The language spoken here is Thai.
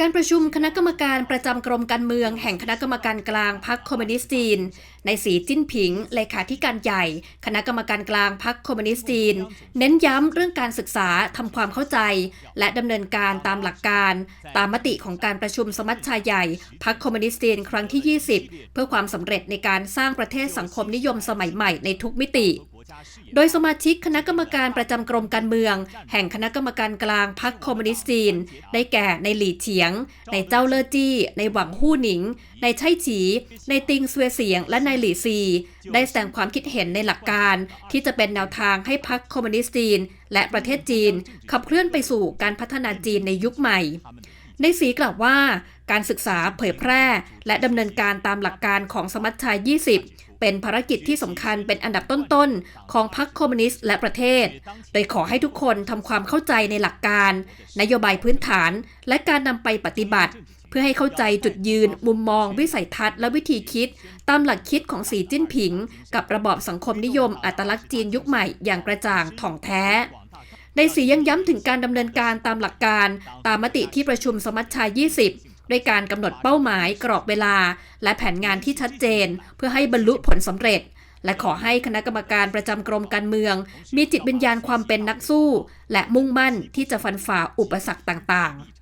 การประชุมคณะกรรมการประจำกรมการเมืองแห่งคณะกรรมการกลางพรรคคอมมิวนิสต์จีน ในสีจิ้นผิง เลขาธิการใหญ่ คณะกรรมการกลางพรรคคอมมิวนิสต์จีน เน้นย้ำเรื่องการศึกษาทำความเข้าใจ และดำเนินการตามหลักการ ตามมติของการประชุมสมัชชาใหญ่พรรคคอมมิวนิสต์จีนครั้งที่ 20 เพื่อความสำเร็จในการสร้างประเทศสังคมนิยมสมัยใหม่ในทุกมิติ โดยสมาชิกคณะกรรมการประจำกรมการเมือง แห่งคณะกรรมการกลางพรรคคอมมิวนิสต์จีน ได้แก่ในหลี่เฉียง ในเจ้าเลอจี้ ในหวังฮู่หนิง ในไช่ฉี ในติงสวยเสียง และในหลี่ซี ได้แสดงความคิดเห็นในหลักการ ที่จะเป็นแนวทางให้พรรคคอมมิวนิสต์จีน และประเทศจีน ขับเคลื่อนไปสู่การพัฒนาจีนในยุคใหม่ ในสีกล่าวว่าการศึกษาเผยแพร่ และดำเนินการตามหลักการของสมัชชา 20 เป็นภารกิจที่สำคัญเป็นอันดับต้นๆ ของพรรคคอมมิวนิสต์และประเทศ โดยขอให้ทุกคนทำความเข้าใจในหลักการ นโยบายพื้นฐาน และการนำไปปฏิบัติ เพื่อให้เข้าใจจุดยืน มุมมอง วิสัยทัศน์ และวิธีคิด ตามหลักคิดของสีจิ้นผิง กับระบอบสังคมนิยมอัตลักษณ์จีนยุคใหม่อย่างกระจ่างถ่องแท้ ในสียังย้ำถึงการดำเนินการตามหลักการ ตามมติที่ประชุมสมัชชา 20 ด้วยการกำหนดเป้าหมายกรอบเวลา และแผนงานที่ชัดเจน เพื่อให้บรรลุผลสำเร็จ และขอให้คณะกรรมการประจำกรมการเมือง มีจิตวิญญาณความเป็นนักสู้ และมุ่งมั่นที่จะฟันฝ่าอุปสรรคต่างๆ